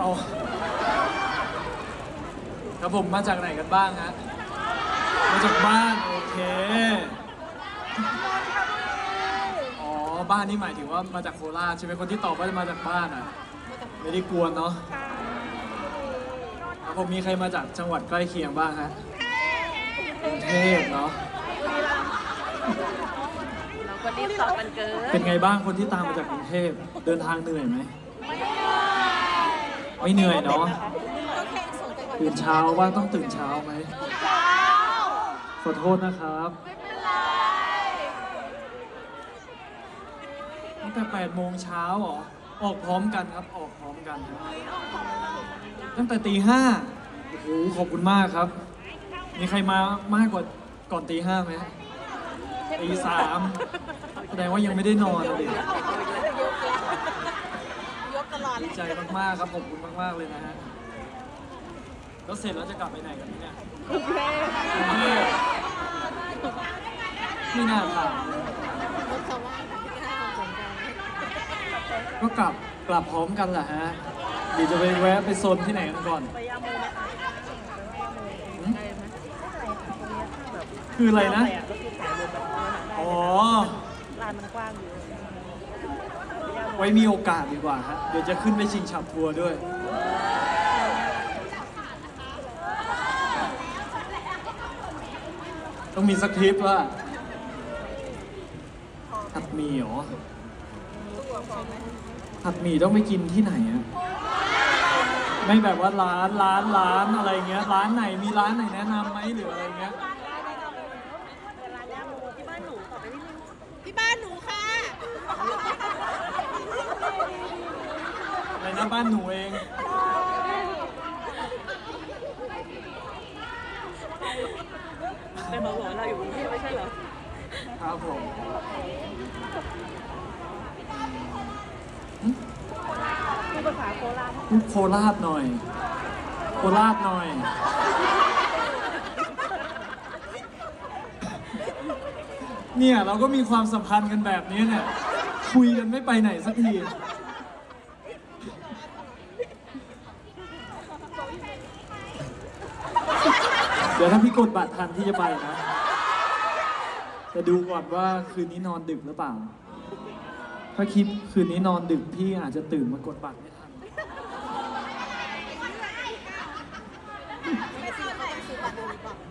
เอาครับผมมาจากไหนกันบ้างฮะ มาจากบ้าน โอเค อ๋อ บ้านนี่หมายถึงว่ามาจากโคราชใช่ไหมคนที่ตอบว่าจะมาจากบ้านอะ ไม่ได้กวนเนาะครับผมมีใครมาจากจังหวัดใกล้เคียงบ้างฮะกรุงเทพเนาะ เราก็รีบตอบกันเกิน เป็นไงบ้างคนที่ตามมาจากกรุงเทพเดินทางเหนื่อยไหม ไม่เหนื่อยเนาะตื่นเช้าว่างต้องตื่นเช้าไหมขอโทษนะครับตั้งแต่8โมงเช้าเหรอ ออกพร้อมกันครับ ออกพร้อมกันครับตั้งแต่ตีห้าโอ้โห ขอบคุณมากครับ มีใครมามากกว่าก่อนตีห้าไหมตีสามแสดงว่ายังไม่ได้นอนเลยยกต ลอดเลดียใจมากๆครับขอบคุณมากๆเลยนะฮะแล้วเสร็จแล้วจะกลับไปไหนกันเนี่ยกรุงเทพไม่น่าถามเลยก็กลับกลับพร้อมกันแหละฮะเดี๋ยวจะไปแวะไปโซนที่ไหนกันก่อน ไปย่าโมไหมคะหืมคืออะไรนะไปอะก็คือถ่ายรูปแบบนี้ได้อ๋อลานมันกว้างอยู่ย่าโม ไว้มีโอกาสดีกว่าฮะเดี๋ยวจะขึ้นไปชิงฉับทัวร์ด้วย ต้องมีสคริปต์ว่าผัดหมี่เหรอผัดหมี่ต้องไปกินที่ไหนอะไม่แบบว่าร้านร้านร้านอะไรเงี้ย ร้านไหนมีร้านไหนแนะนำไหมหรืออะไรเงี้ย ลานย่าโมที่บ้านหนูตอบไปนิดนึง ที่บ้านหนูค่ะ อะไร นะบ้านหนูเองเป็นบอกว่าเราอยู่กรุงเทพไม่ใช่เหรอ ครับผมพูดภาษาโคราชพูดโคราชหน่อย โคราชหน่อย เนี่ย เราก็มีความสัมพันธ์กันแบบนี้เนี่ย คุยกันไม่ไปไหนสักที ดี๋ยวถ้าพี่กดบัตรทันที่จะไปนะจะดูก่อนว่าคืนนี้นอนดึกหรือเปล่า ถ้าคิดคืนนี้นอนดึกพี่อาจจะตื่นมากดบัตรไม่ทัน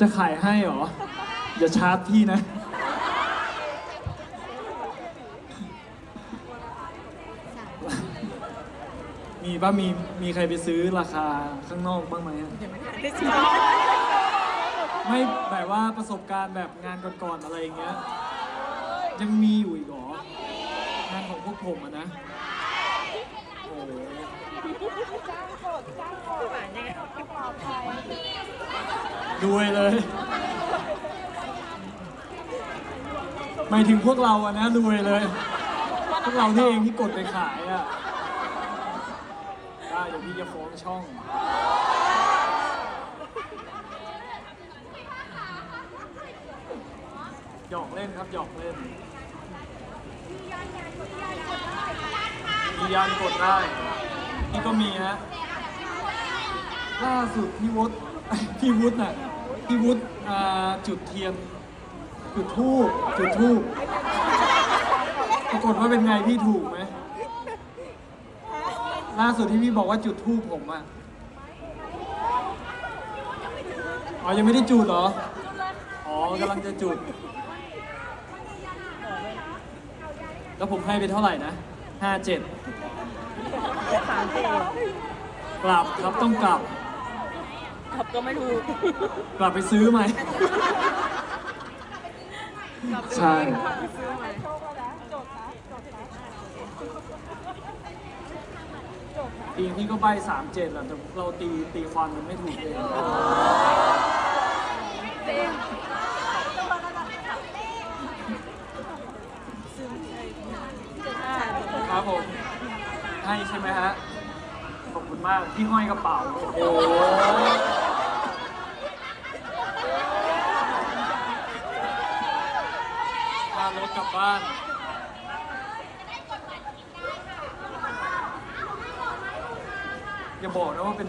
จะขายให้เหรอ อย่าชาร์จพี่นะ มีป่ะมีมีใครไปซื้อราคาข้างนอกบ้างไหมอะ ได้ชิม ไม่แบบว่าประสบการณ์แบบงานก่อนๆอะไรอย่างเงี้ยยังมีอยู่อีกเหรองานของพวกผมอะนะโอ้โหหวานยังไงรวยเลยหมายถึงพวกเราอะนะรวยเลย พวกเราที่เองที่กดไปขายอะได้เดี๋ยวพี่จะฟ้องช่อง หยอกเล่นครับหยอกเล่นมียันกดได้นี่ก็มีฮะล่าสุดพี่วุฒิพี่วุฒิน่ะพี่วุฒิอ่าจุดเทียน จุดทูบจุดทูบปรากฏว่าเป็นไงพี่ถูกไหมล่าสุดที่พี่บอกว่าจุดทูบผมอะอ๋อยังไม่ได้จุดเหรอ อ๋อกำลังจะจุด แล้วผมให้ไปเท่าไหร่นะห้าเจ็ดสามเจ็ดกลับครับต้องกลับ ขับก็ไม่ถูกกลับไปซื้อไหมใช่ซื้อมาปีพี่ก็ใบสามเจ็ดแหละแต่เราตีตีความมันไม่ถูกเอง เต็ม ครับผม ให้ใช่ไหมฮะ ขอบคุณมากพี่ห้อยกระเป๋า โอ้โหพารถกลับบ้าน อย่าบอกนะว่าเป็น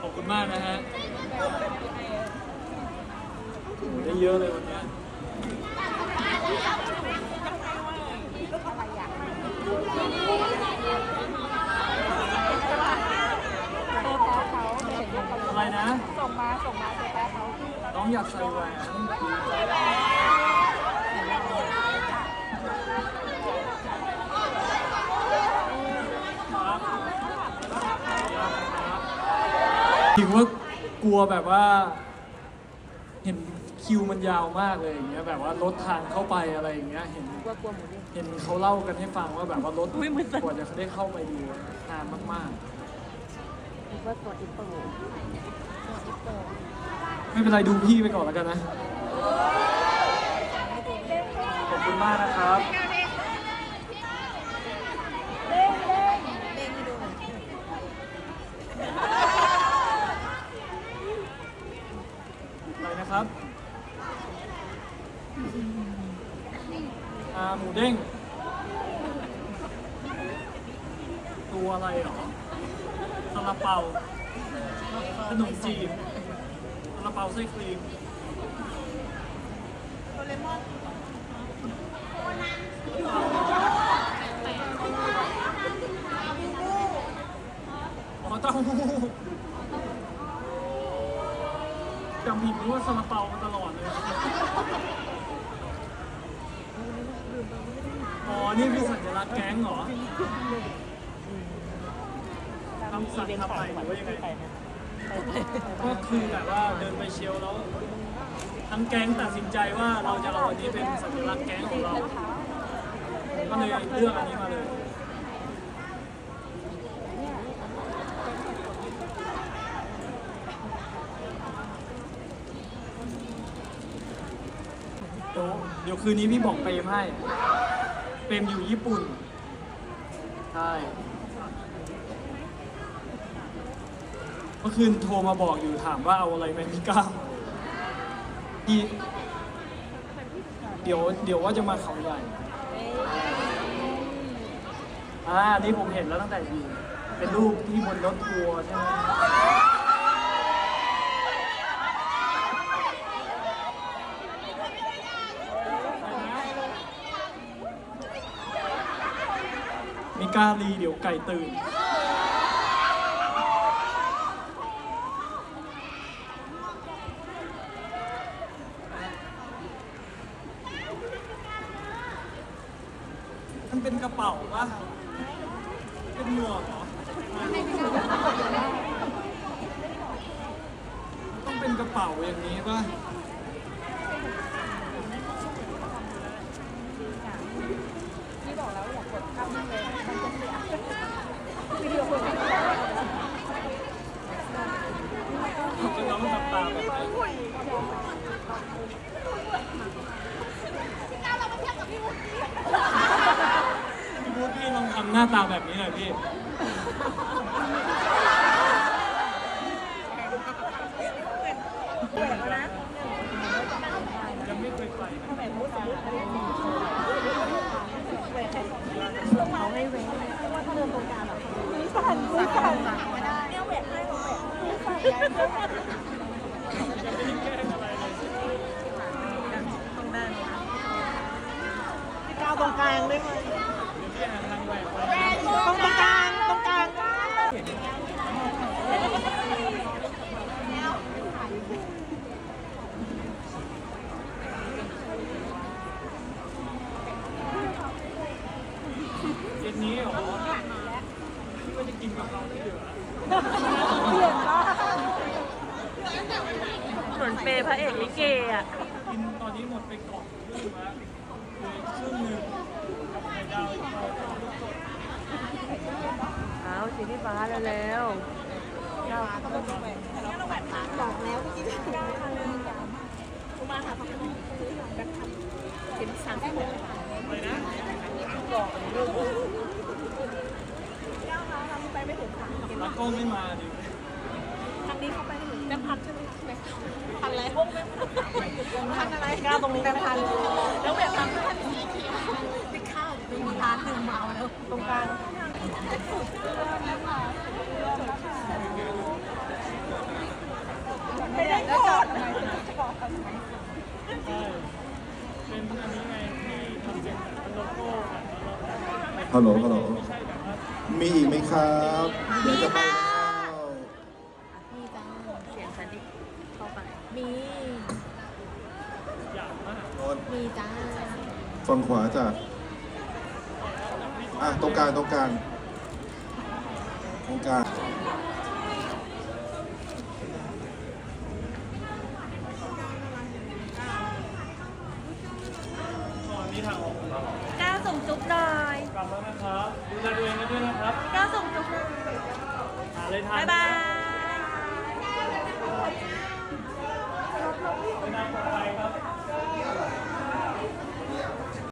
ขอบคุณมากนะฮะโอ้โหได้เยอะเลยวันเนี้ย โตแพ้เขาเห็นเขา อะไรนะ ส่งมาส่งมาโตแพ้เขาน้องอยากใส่แหวนถึงว่ากลัวแบบว่า เห็นคิวมันยาวมากเลยอย่างเงี้ยแบบว่ารถทางเข้าไปอะไรอย่างเงี้ยเห็นกลัวกลัวหมูเด้งเห็นเขาเล่ากันให้ฟังว่าแบบว่ารถอุ๊ยมือสั่นกว่าจะได้เข้าไปดูนานมากนึก ว่าตัวอิปโปตัวอิปโปไม่เป็นไรดูพี่ไปก่อนแล้วกันนะ ขอบคุณมากนะครับ เด้งให้ดูหน่อยอะไรนะครับอ่าหมูเด้ง ตัวอะไรเหรอ ซาลาเปาขนมจีบซาลาเปาไส้ครีมโดเรมอนอ๋อเต้าหู้จำผิดนึกว่าซาลาเปามาตลอดเลย อ๋อ นี่คือสัญลักษณ์แก๊งเหรอทำ สัตว์ทำอไรหรือว่ายังไงก็คือแบบว่าเดินไปเชียวแล้วทั้งแก๊งตัดสินใจว่าเราจะเอาอันนี้เป็นสัญลักษณ์แก๊งของเรา ก็เลยเลือกอันนี้มาเลยเดี๋ยวเดี๋ยวคืนนี้พี่บอกเปรมให้ เปรมอยู่ญี่ปุ่น ใช่ เมื่อคืนโทรมาบอกอยู่ถามว่าเอาอะไรไหมพี่ก้าวพี่เดี๋ยวเดี๋ยวว่าจะมาเขาใหญ่อ่านี่ผมเห็นแล้วตั้งแต่อยู่เป็นรูปที่บนรถทัวร์ใช่ไหมมีกล้าลีเดี๋ยวไก่ตื่น เป็นกระเป๋าปะเป็นหมวกเหรอต้องเป็นกระเป๋าอย่างนี้ปะ นี่บอกแล้วอยากกดเข้านั่งเลยมันจะเสียวิดีโอคุยกัน จะน้องทำตาแบบนี้พี่พูดพี่ลองทำหน้าตาแบบนี้หน่อยพี่ เปิดแล้วนะ ยังไม่เคยไปนะ ทำไมพูดสมมติเว้ยเขาให้เว้ยว่าถ้าเดินตรงกลางแบบมือสั่นมือสั่นไม่ได้เนี่ยเวทให้เวทมือสั่นแล้ว ยังไม่ได้แกล้งอะไรเลย ตรงด้านพี่ก้าวต รงกลางได้ไหมเดี๋ยวพี่หาทางกไปตรงตรงกลางตรงกลางเย็นนี้เหรอพี่จะกินกะเราที่เหลือเปลี่ยนมากเหมือนเปย์พระเอกลิเกอะ กินตอนนี้หมดไปก่องครึ่งแล้วเหลือครึ่งหนึ่ง เอาสีพี่ฟ้าแล้วเราก็ต้องแล้วเราแบบบอกแล้วเมื่อกี้กูมาหาพักผ่อนแบบทำเป็นสามสิบหกไปนะบอกลูกก้าวมาทำไปไม่ถึงค่ะแล้วก็ไม่มาดิครั้งนี้เขาไปไม่ถึงแบงค์พันใช่ไหมพันอะไรพันอะไรก้าตรงนี้แบงค์พันแล้วแบบพันไม่ข้าวไม่มีร้านหนึ่งเมาแล้ว ตรงกลาง ไม่ได้แล้วจอด ใช่เป็นอันนี้ไงที่ทำเสียงเป็นโลโก้แบบแล้วเรา ฮัลโหลฮัลโหลไม่ใช่แบบว่ามีอีกไหมครับ เดี๋ยวจะไปแล้วมีจ้าเสียงฉันดิเข้าไป มีอย่างมากโนนมีจ้าฝั่งขวาจ้ะอะตรงกลางตรงกลางตรงกลางก่อนนี้ทางออกของเราก้าวส่งจุ๊บหน่อย กลับแล้วนะครับดูแลตัวเองกันด้วยนะครับก้าวส่งจุ๊บหน่อยหาเลยทาน บ๊ายบาย